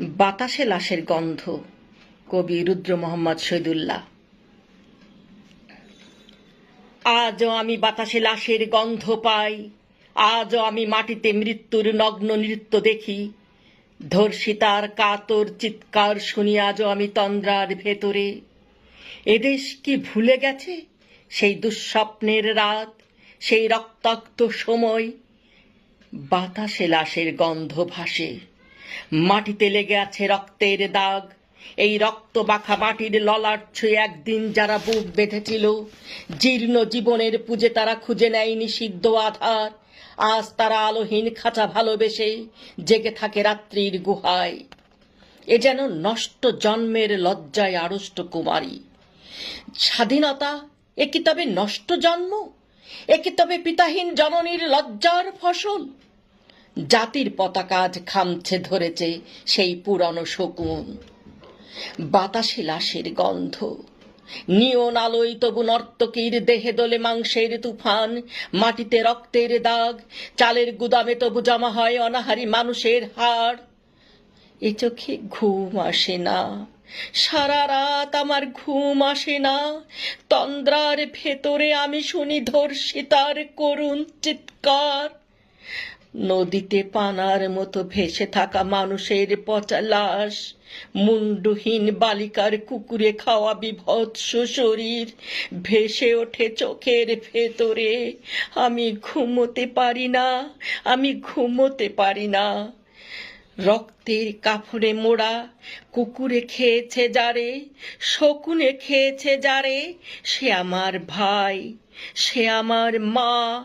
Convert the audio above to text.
বাতাসে লাশের গন্ধ। কবি রুদ্র মোহাম্মদ শহীদুল্লাহ। আজও আমি বাতাসে লাশের গন্ধ পাই। আজও আমি মাটিতে মৃত্যুর নগ্ন নৃত্য দেখি। ধর্ষিতার কাতর চিৎকার শুনি আজও আমি তন্দ্রার ভেতরে। এদেশ কি ভুলে গেছে? সেই দুঃস্বপ্নের রাত, সেই রক্তাক্ত সময়। বাতাসে লাশের গন্ধ ভাসে। মাটিতে লেগে আছে রক্তের দাগ। এই রক্ত বাখা মাটির ললাট ছুঁয়ে একদিন যারা বুক বেঁধেছিল, জীর্ণ জীবনের পুজে তারা খুঁজে নেয় নিষিদ্ধ আধার। আজ তারা আলোহীন খাঁচা ভালোবেসে জেগে থাকে রাত্রির গুহায়। এ যেন নষ্ট জন্মের লজ্জায় আড়ষ্ট কুমারী। স্বাধীনতা, এ কি তবে নষ্ট জন্ম? এ কি তবে পিতাহীন জননীর লজ্জার ফসল? জাতির পতাকা আজ খামছে ধরেছে সেই পুরনো শকুন। বাতাসে লাশের গন্ধ। নিয়ন আলোয় তবু নর্তকীর দেহে দোলে মাংসের তুফান, মাটিতে রক্তের দাগ, চালের গুদামে তবু জমা হয় অনাহারি মানুষের হাড়। এ চোখে ঘুম আসে না, সারা রাত আমার ঘুম আসে না, তন্দ্রার ভেতরে আমি শুনি ধর্ষিতার করুণ চিৎকার। নদীতে পানার মতো ভেসে থাকা মানুষের পচা লাশ, মুন্ডহীন বালিকার কুকুরে খাওয়া বিভৎস শরীর, ভেসে ওঠে চোখের ভেতরে। আমি ঘুমোতে পারি না, আমি ঘুমোতে পারি না। রক্তের কাফড়ে মোড়া কুকুরে খেয়েছে যারে, শকুনে খেয়েছে যারে, সে আমার ভাই, সে আমার মা